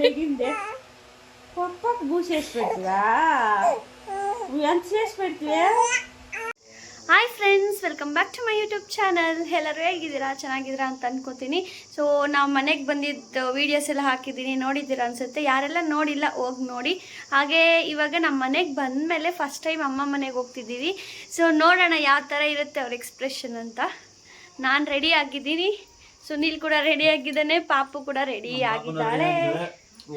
ಮನೆಗಿಂದೆ ಪಪ್ಪಕ್ಕೆ busy hi friends welcome back to my YouTube channel ಎಲ್ಲರೂ ಹೇಗಿದ್ದೀರಾ? ಚೆನ್ನಾಗಿದ್ದೀರಾ ಅಂತ ಅನ್ಕೋತೀನಿ. ಸೊ ನಾವು ಮನೆಗೆ ಬಂದಿದ್ದ ವೀಡಿಯೋಸ್ ಎಲ್ಲ ಹಾಕಿದ್ದೀನಿ. ನೋಡಿದ್ದೀರಾ ಅನ್ಸುತ್ತೆ? ಯಾರೆಲ್ಲ ನೋಡಿಲ್ಲ ಹೋಗಿ ನೋಡಿ. ಹಾಗೆ ಇವಾಗ ನಮ್ಮ ಮನೆಗೆ ಬಂದ ಮೇಲೆ ಫಸ್ಟ್ ಟೈಮ್ ಅಮ್ಮ ಮನೆಗೆ ಹೋಗ್ತಿದ್ದೀವಿ. ಸೊ ನೋಡೋಣ ಯಾವ ಥರ ಇರುತ್ತೆ ಅವ್ರ ಎಕ್ಸ್ಪ್ರೆಷನ್ ಅಂತ. ನಾನು ರೆಡಿ ಆಗಿದ್ದೀನಿ. ಸುನೀಲ್ ಕೂಡ ರೆಡಿ ಆಗಿದ್ದಾನೆ ಪಾಪು ಕೂಡ ರೆಡಿ ಆಗಿದ್ದಾಳೆ.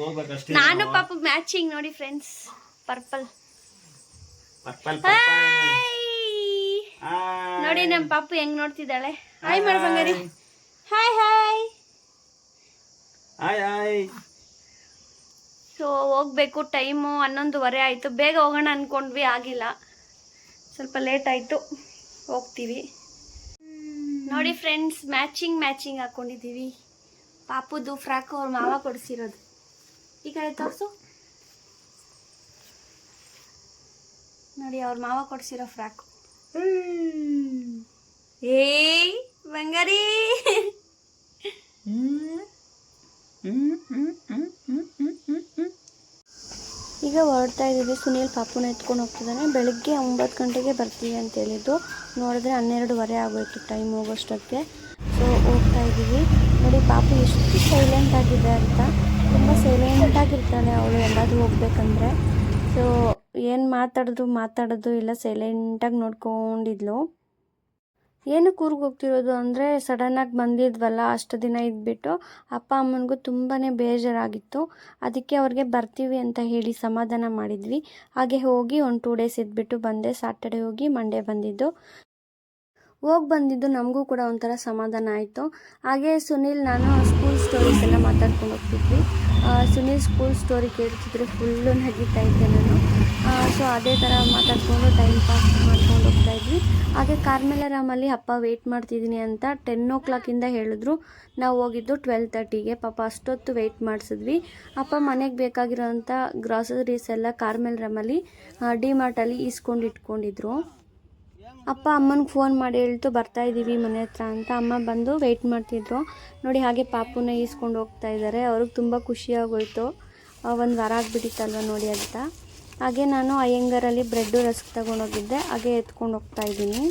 ಹೋಗ್ಬೇಕಷ್ಟೇ ನಾನು ಪಾಪು ಮ್ಯಾಚಿಂಗ್ ನೋಡಿ ಫ್ರೆಂಡ್ಸ್ ಪರ್ಪಲ್ ಪರ್ಪಲ್ ನೋಡಿ ನಮ್ಮ ಪಾಪು ಹೆಂಗ್ ನೋಡ್ತಿದ್ದಾಳೆ. ಹಾಯ್ ಮಾಡು ಬಂಗಾರಿ. Hi hi hi hi so ಹೋಗ್ಬೇಕು ಟೈಮು ಹನ್ನೊಂದುವರೆ ಆಯಿತು. ಬೇಗ ಹೋಗೋಣ ಅನ್ಕೊಂಡ್ವಿ ಆಗಿಲ್ಲ. ಸ್ವಲ್ಪ ಲೇಟ್ ಆಯಿತು. ಹೋಗ್ತೀವಿ. ನೋಡಿ ಫ್ರೆಂಡ್ಸ್ ಮ್ಯಾಚಿಂಗ್ ಮ್ಯಾಚಿಂಗ್ ಹಾಕ್ಕೊಂಡಿದ್ದೀವಿ ಪಾಪುದು ಫ್ರಾಕ್ ಅವ್ರ ಮಾವ ಕೊಡಿಸಿರೋದು. ಈ ಕಡೆ ತೋರಿಸು. ನೋಡಿ, ಅವ್ರ ಮಾವ ಕೊಡಿಸಿರೋ ಫ್ರಾಕು. ಏಯ್ ಬಂಗಾರಿ ಈಗ ಹೊರಡ್ತಾ ಇದ್ದೀವಿ. ಸುನೀಲ್ ಪಾಪುನ ಎತ್ಕೊಂಡು ಹೋಗ್ತಿದ್ದಾನೆ. ಬೆಳಗ್ಗೆ ಒಂಬತ್ತು ಗಂಟೆಗೆ ಬರ್ತೀವಿ ಅಂತ ಹೇಳಿದ್ದು. ನೋಡಿದ್ರೆ ಹನ್ನೆರಡುವರೆ ಆಗೋಯ್ತು. ಟೈಮ್ ಹೋಗೋಷ್ಟಕ್ಕೆ. ಸೊ ಹೋಗ್ತಾ ಇದ್ದೀವಿ. ನೋಡಿ, ಪಾಪು ಎಷ್ಟು ಸೈಲೆಂಟ್ ಆಗಿದೆ ಅಂತ. ತುಂಬ ಸೈಲೆಂಟ್ ಆಗಿರ್ತಾಳೆ ಅವಳು ಎಲ್ಲಾದರೂ ಹೋಗ್ಬೇಕಂದ್ರೆ. ಸೊ ಏನು ಮಾತಾಡಿದ್ರು ಮಾತಾಡೋದು ಇಲ್ಲ ಸೈಲೆಂಟಾಗಿ ನೋಡ್ಕೊಂಡಿದ್ಲು. ಏನು ಕೂರ್ಗೆ ಹೋಗ್ತಿರೋದು ಅಂದರೆ ಸಡನ್ನಾಗಿ ಬಂದಿದ್ವಲ್ಲ, ಅಷ್ಟು ದಿನ ಇದ್ಬಿಟ್ಟು ಅಪ್ಪ ಅಮ್ಮನಿಗೂ ತುಂಬಾ ಬೇಜಾರಾಗಿತ್ತು. ಅದಕ್ಕೆ ಅವ್ರಿಗೆ ಬರ್ತೀವಿ ಅಂತ ಹೇಳಿ ಸಮಾಧಾನ ಮಾಡಿದ್ವಿ. ಹಾಗೆ ಹೋಗಿ ಒಂದು ಟೂ ಡೇಸ್ ಇದ್ಬಿಟ್ಟು ಬಂದೆ. ಸಾಟರ್ಡೆ ಹೋಗಿ ಮಂಡೇ ಬಂದಿದ್ದು. ಹೋಗಿ ಬಂದಿದ್ದು ನಮಗೂ ಕೂಡ ಒಂಥರ ಸಮಾಧಾನ ಆಯಿತು. ಹಾಗೆ ಸುನೀಲ್, ನಾನು ಸ್ಕೂಲ್ ಸ್ಟೋರೀಸ್ ಎಲ್ಲ ಮಾತಾಡ್ಕೊಂಡು ಹೋಗ್ತಿದ್ವಿ. ಸುನೀಲ್ ಸ್ಕೂಲ್ ಸ್ಟೋರಿ ಕೇಳ್ತಿದ್ರೆ ಫುಲ್ಲು ನಗಿತಾ ಇದ್ದೆ ನಾನು. ಸೊ ಅದೇ ಥರ ಮಾತಾಡ್ಕೊಂಡು ಟೈಮ್ ಪಾಸ್ ಮಾಡ್ಕೊಂಡು ಹೋಗ್ತಾ ಇದ್ವಿ. ಹಾಗೆ ಕಾರ್ಮೆಲರಾಮಲ್ಲಿ ಅಪ್ಪ ವೆಯ್ಟ್ ಮಾಡ್ತಿದ್ದೀನಿ ಅಂತ ಟೆನ್ ಓ ಕ್ಲಾಕಿಂದ ಹೇಳಿದ್ರು. ನಾವು ಹೋಗಿದ್ದು ಟ್ವೆಲ್ ತರ್ಟಿಗೆ ಪಾಪ ಅಷ್ಟೊತ್ತು ವೆಯ್ಟ್ ಮಾಡಿಸಿದ್ವಿ. ಅಪ್ಪ ಮನೆಗೆ ಬೇಕಾಗಿರೋಂಥ ಗ್ರಾಸರೀಸ್ ಎಲ್ಲ ಕಾರ್ಮೆಲರಾಮಲ್ಲಿ ಡಿ ಮಾರ್ಟಲ್ಲಿ ಈಸ್ಕೊಂಡು ಇಟ್ಕೊಂಡಿದ್ರು. ಅಪ್ಪ ಅಮ್ಮನಿಗೆ ಫೋನ್ ಮಾಡಿ ಹೇಳ್ತು ಬರ್ತಾ ಇದ್ದೀವಿ ಮನೆ ಹತ್ರ ಅಂತ. ಅಮ್ಮ ಬಂದು ವೆಯ್ಟ್ ಮಾಡ್ತಿದ್ರು. ನೋಡಿ ಹಾಗೆ ಪಾಪುನ ಈಸ್ಕೊಂಡು ಹೋಗ್ತಾ ಇದ್ದಾರೆ ಅವ್ರಿಗೆ ತುಂಬ ಖುಷಿಯಾಗೋಯ್ತು. ಒಂದು ವಾರ ಆಗಿಬಿಟ್ಟಿತ್ತಲ್ವ ನೋಡಿ ಅಂತ. ಹಾಗೆ ನಾನು ಅಯ್ಯಂಗಾರಲ್ಲಿ ಬ್ರೆಡ್ಡು ರಸ್ಕ್ ತಗೊಂಡೋಗಿದ್ದೆ ಹಾಗೆ ಎತ್ಕೊಂಡು ಹೋಗ್ತಾ ಇದ್ದೀನಿ.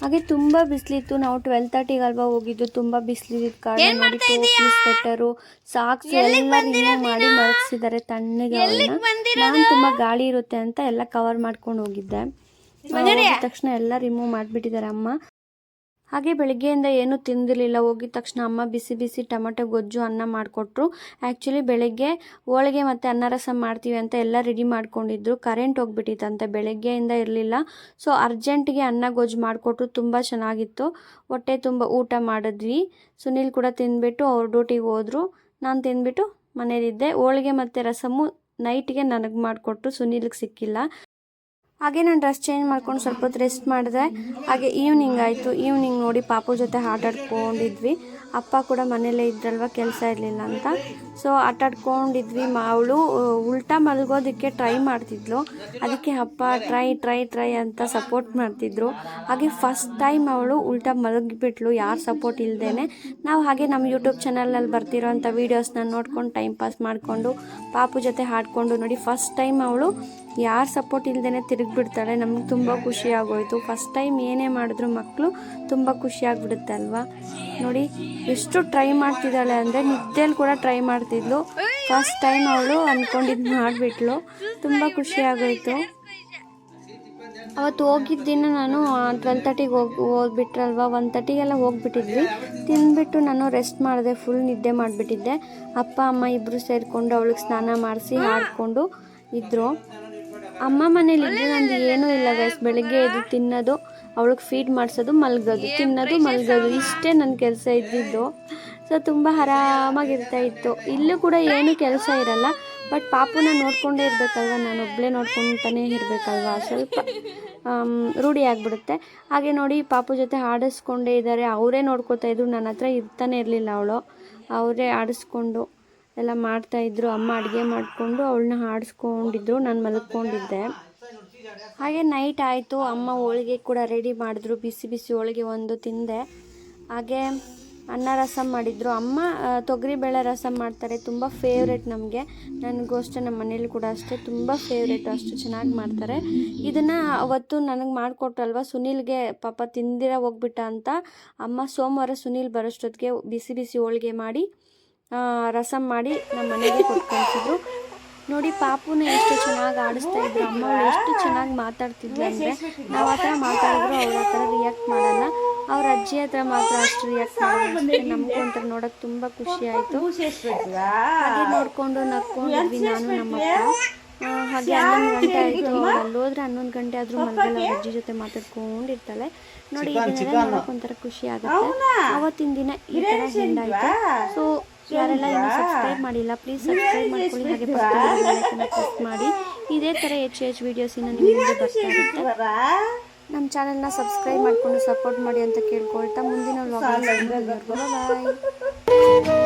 ಹಾಗೆ ತುಂಬ ಬಿಸಿಲಿತ್ತು. ನಾವು ಟ್ವೆಲ್ ತರ್ಟಿಗೆ ಅಲ್ವಾ ಹೋಗಿದ್ದು. ತುಂಬ ಬಿಸಿಲಿದ್ದ ಕಾರಣ ನೋಡಿ ಸ್ವೆಟರು ಸಾಕ್ಸ್ ಎಲ್ಲ ರಿಮೂವ್ ಮಾಡಿ ಮಲಗಿಸಿದ್ದಾರೆ ತಣ್ಣಗೆ ನಾನು ತುಂಬ ಗಾಳಿ ಇರುತ್ತೆ ಅಂತ ಎಲ್ಲ ಕವರ್ ಮಾಡ್ಕೊಂಡು ಹೋಗಿದ್ದೆ. ಹೋಗಿದ ತಕ್ಷಣ ಎಲ್ಲ ರಿಮೂವ್ ಮಾಡಿಬಿಟ್ಟಿದ್ದಾರೆ ಅಮ್ಮ. ಹಾಗೆ ಬೆಳಗ್ಗೆಯಿಂದ ಏನೂ ತಿಂದಿರಲಿಲ್ಲ. ಹೋಗಿದ ತಕ್ಷಣ ಅಮ್ಮ ಬಿಸಿ ಬಿಸಿ ಟೊಮೆಟೊ ಗೊಜ್ಜು ಅನ್ನ ಮಾಡಿಕೊಟ್ರು. ಆ್ಯಕ್ಚುಲಿ ಬೆಳಗ್ಗೆ ಹೋಳಿಗೆ ಮತ್ತು ಅನ್ನ ರಸ ಮಾಡ್ತೀವಿ ಅಂತ ಎಲ್ಲ ರೆಡಿ ಮಾಡ್ಕೊಂಡಿದ್ರು. ಕರೆಂಟ್ ಹೋಗ್ಬಿಟ್ಟಿತ್ತಂತೆ. ಬೆಳಗ್ಗೆಯಿಂದ ಇರಲಿಲ್ಲ. ಸೊ ಅರ್ಜೆಂಟ್ಗೆ ಅನ್ನ ಗೊಜ್ಜು ಮಾಡಿಕೊಟ್ರು. ತುಂಬ ಚೆನ್ನಾಗಿತ್ತು. ಹೊಟ್ಟೆ ತುಂಬ ಊಟ ಮಾಡಿದ್ವಿ. ಸುನೀಲ್ ಕೂಡ ತಿಂದ್ಬಿಟ್ಟು ಅವ್ರ ಡ್ಯೂಟಿಗೆ ಹೋದರು. ನಾನು ತಿಂದ್ಬಿಟ್ಟು ಮನೇಲಿದ್ದೆ. ಹೋಳಿಗೆ ಮತ್ತು ರಸಮು ನೈಟ್ಗೆ ನನಗೆ ಮಾಡಿಕೊಟ್ರು. ಸುನೀಲ್ಗೆ ಸಿಕ್ಕಿಲ್ಲ. ಹಾಗೆ ನಾನು ಡ್ರೆಸ್ ಚೇಂಜ್ ಮಾಡ್ಕೊಂಡು ಸ್ವಲ್ಪ ಹೊತ್ತು ರೆಸ್ಟ್ ಮಾಡಿದೆ. ಹಾಗೆ ಈವ್ನಿಂಗ್ ಆಯಿತು. ಈವ್ನಿಂಗ್ ನೋಡಿ ಪಾಪು ಜೊತೆ ಆಟ ಆಡ್ಕೊಂಡಿದ್ವಿ. ಅಪ್ಪ ಕೂಡ ಮನೇಲೇ ಇದ್ರಲ್ವ, ಕೆಲಸ ಇರಲಿಲ್ಲ ಅಂತ. ಸೊ ಆಟಾಡ್ಕೊಂಡಿದ್ವಿ ಮಾ ಅವಳು ಉಲ್ಟಾ ಮಲಗೋದಕ್ಕೆ ಟ್ರೈ ಮಾಡ್ತಿದ್ಲು. ಅದಕ್ಕೆ ಅಪ್ಪ ಟ್ರೈ ಟ್ರೈ ಟ್ರೈ ಅಂತ ಸಪೋರ್ಟ್ ಮಾಡ್ತಿದ್ರು. ಹಾಗೆ ಫಸ್ಟ್ ಟೈಮ್ ಅವಳು ಉಲ್ಟಾ ಮಲಗಿಬಿಟ್ಲು. ಯಾರು ಸಪೋರ್ಟ್ ಇಲ್ಲದೇ ನಾವು ಹಾಗೆ ನಮ್ಮ ಯೂಟ್ಯೂಬ್ ಚಾನಲಲ್ಲಿ ಬರ್ತಿರೋ ಅಂಥ ವೀಡಿಯೋಸ್ನ ನೋಡ್ಕೊಂಡು ಟೈಮ್ ಪಾಸ್ ಮಾಡಿಕೊಂಡು ಪಾಪು ಜೊತೆ ಹಾಡ್ಕೊಂಡು ನೋಡಿ ಫಸ್ಟ್ ಟೈಮ್ ಅವಳು ಯಾರು ಸಪೋರ್ಟ್ ಇಲ್ದೇ ತಿರುಗಿಬಿಡ್ತಾಳೆ ನಮ್ಗೆ ತುಂಬ ಖುಷಿ ಆಗೋಯ್ತು. ಫಸ್ಟ್ ಟೈಮ್ ಏನೇ ಮಾಡಿದ್ರು ಮಕ್ಕಳು ತುಂಬ ಅಲ್ವಾ? ನೋಡಿ, ಎಷ್ಟು ಟ್ರೈ ಮಾಡ್ತಿದ್ದಾಳೆ ಅಂದರೆ ನಿದ್ದೆಯಲ್ಲಿ ಕೂಡ ಟ್ರೈ ಮಾಡ್ತಿದ್ಲು. ಫಸ್ಟ್ ಟೈಮ್ ಅವಳು ಅಂದ್ಕೊಂಡಿದ್ದು ಮಾಡಿಬಿಟ್ಲು. ತುಂಬ ಖುಷಿ ಆಗೋಯ್ತು. ಅವತ್ತು ಹೋಗಿದ್ದ ದಿನ ನಾನು ಟ್ವೆಲ್ ತರ್ಟಿಗೆ ಹೋಗಿ, ಹೋಗ್ಬಿಟ್ರಲ್ವ? ಒನ್ ತರ್ಟಿಗೆಲ್ಲ ಹೋಗ್ಬಿಟ್ಟಿದ್ವಿ. ತಿಂದ್ಬಿಟ್ಟು ನಾನು ರೆಸ್ಟ್ ಮಾಡಿದೆ ಫುಲ್ ನಿದ್ದೆ ಮಾಡಿಬಿಟ್ಟಿದ್ದೆ. ಅಪ್ಪ, ಅಮ್ಮ ಇಬ್ಬರು ಸೇರಿಕೊಂಡು ಅವಳಿಗೆ ಸ್ನಾನ ಮಾಡಿಸಿ, ಆಡಿಕೊಂಡು ಇದ್ದರು ಅಮ್ಮ ಮನೇಲಿ ಇದ್ರೆ ನಂದು ಏನೂ ಇಲ್ಲ ಗೈಸ್ ಬೆಳಗ್ಗೆ ಎದ್ದು ತಿನ್ನೋದು, ಅವಳಿಗೆ ಫೀಡ್ ಮಾಡಿಸೋದು, ಮಲ್ಗೋದು. ತಿನ್ನೋದು, ಮಲ್ಗೋದು. ಇಷ್ಟೇ ನನ್ನ ಕೆಲಸ ಇದ್ದಿದ್ದು. ಸೊ ತುಂಬ ಆರಾಮಾಗಿರ್ತಾ ಇತ್ತು. ಇಲ್ಲೂ ಕೂಡ ಏನೂ ಕೆಲಸ ಇರಲ್ಲ. ಬಟ್ ಪಾಪುನ ನೋಡ್ಕೊಂಡೇ ಇರಬೇಕಲ್ವ? ನಾನು ಒಬ್ಬಳೇ ನೋಡ್ಕೊತಾನೆ ಇರಬೇಕಲ್ವ? ಸ್ವಲ್ಪ ರೂಢಿ ಆಗಿಬಿಡುತ್ತೆ. ಹಾಗೆ ನೋಡಿ, ಪಾಪು ಜೊತೆ ಆಡಿಸ್ಕೊಂಡೇ ಇದ್ದಾರೆ. ಅವರೇ ನೋಡ್ಕೋತಾ ಇದ್ರು. ನನ್ನ ಹತ್ರ ಇರ್ತಾನೆ ಇರಲಿಲ್ಲ ಅವಳು. ಅವರೇ ಆಡಿಸ್ಕೊಂಡು ಎಲ್ಲ ಮಾಡ್ತಾಯಿದ್ರು ಅಮ್ಮ ಅಡುಗೆ ಮಾಡಿಕೊಂಡು ಅವಳನ್ನ ಆಡಿಸ್ಕೊಂಡಿದ್ರು ನಾನು ಮಲ್ಕೊಂಡಿದ್ದೆ. ಹಾಗೆ ನೈಟ್ ಆಯಿತು. ಅಮ್ಮ ಹೋಳಿಗೆ ಕೂಡ ರೆಡಿ ಮಾಡಿದ್ರು. ಬಿಸಿ ಬಿಸಿ ಹೋಳಿಗೆ ಒಂದು ತಿಂದೆ. ಹಾಗೆ ಅನ್ನ ರಸಂ ಮಾಡಿದ್ರು. ಅಮ್ಮ ತೊಗರಿಬೇಳೆ ರಸಂ ಮಾಡ್ತಾರೆ. ತುಂಬ ಫೇವ್ರೆಟ್ ನಮಗೆ. ನನಗೂ ಅಷ್ಟೇ ನಮ್ಮ ಮನೇಲಿ ಕೂಡ ಅಷ್ಟೇ. ತುಂಬ ಫೇವ್ರೇಟ್ ಅಷ್ಟು ಚೆನ್ನಾಗಿ ಮಾಡ್ತಾರೆ. ಇದನ್ನು ಅವತ್ತು ನನಗೆ ಮಾಡಿಕೊಟ್ರಲ್ವ? ಸುನೀಲ್ಗೆ ಪಾಪ ತಿಂದಿರ ಹೋಗ್ಬಿಟ್ಟ ಅಂತ. ಅಮ್ಮ ಸೋಮವಾರ ಸುನೀಲ್ ಬರೋಷ್ಟೊತ್ತಿಗೆ ಬಿಸಿ ಬಿಸಿ ಹೋಳಿಗೆ ಮಾಡಿ ಆ, ರಸಮ್ ಮಾಡಿ ನಮ್ಮ ಮನೆಗೆ ಕೊಟ್ಕೊಳ್ತಿದ್ರು ನೋಡಿ ಪಾಪುನ ಎಷ್ಟು ಚೆನ್ನಾಗಿ ಆಡಿಸ್ತಾ ಇದ್ರು. ಅಮ್ಮ ಅವಳು ಎಷ್ಟು ಚೆನ್ನಾಗಿ ಮಾತಾಡ್ತಿದ್ಲು ಅಂದರೆ ನಾವು ಆ ಥರ ಮಾತಾಡಿದ್ರು ಅವ್ರು ಆ ಥರ ರಿಯಾಕ್ಟ್ ಮಾಡಲ್ಲ. ಅವ್ರ ಅಜ್ಜಿ ಹತ್ರ ಮಾತ್ರ ಅಷ್ಟು ರಿಯಾಕ್ಟ್ ಮಾಡಿ ನಮಗೂ ಒಂಥರ ನೋಡೋಕೆ ತುಂಬ ಖುಷಿ ಆಯಿತು. ಹಾಗೆ ನೋಡಿಕೊಂಡು ನಕ್ಕೊಂಡಿದ್ವಿ ನಾನು ನಮ್ಮ ಹಾಗೆ ಹನ್ನೊಂದು ಗಂಟೆ ಆಯಿತು. ಅಲ್ಲಿ ಹೋದ್ರೆ ಹನ್ನೊಂದು ಗಂಟೆ ಆದರೂ ಮಲಗಲ್ಲ. ಅವ್ರ ಅಜ್ಜಿ ಜೊತೆ ಮಾತಾಡ್ಕೊಂಡಿರ್ತಾಳೆ. ನೋಡಿ ಇದನ್ನೆಲ್ಲ ನೋಡೋಕೆ ಒಂಥರ ಖುಷಿ ಆಗುತ್ತೆ. ಅವತ್ತಿನ ದಿನ ಈ ಥರ ಆಯಿತು ಸೊ ಯಾರೆಲ್ಲ ಇನ್ನೂ ಸಬ್ಸ್ಕ್ರೈಬ್ ಮಾಡಿಲ್ಲ ಪ್ಲೀಸ್ ಸಬ್ಸ್ಕ್ರೈಬ್ ಮಾಡ್ಕೊಳ್ಳಿ ಹಾಗೆ ಪ್ರೆಸ್ ಮಾಡಿ. ಇದೇ ಥರ ಹೆಚ್ಚು ಹೆಚ್ಚು ವೀಡಿಯೋಸಿನ ನಿಮ್ಮ ಮುಂದೆ ಬರ್ತಾ ಇರುತ್ತೆ. ನಮ್ಮ ಚಾನಲ್ನ ಸಬ್ಸ್ಕ್ರೈಬ್ ಮಾಡ್ಕೊಂಡು ಸಪೋರ್ಟ್ ಮಾಡಿ ಅಂತ ಕೇಳ್ಕೊಳ್ತಾ ಮುಂದಿನ ವ್ಲಾಗ್ ಬಾಯ್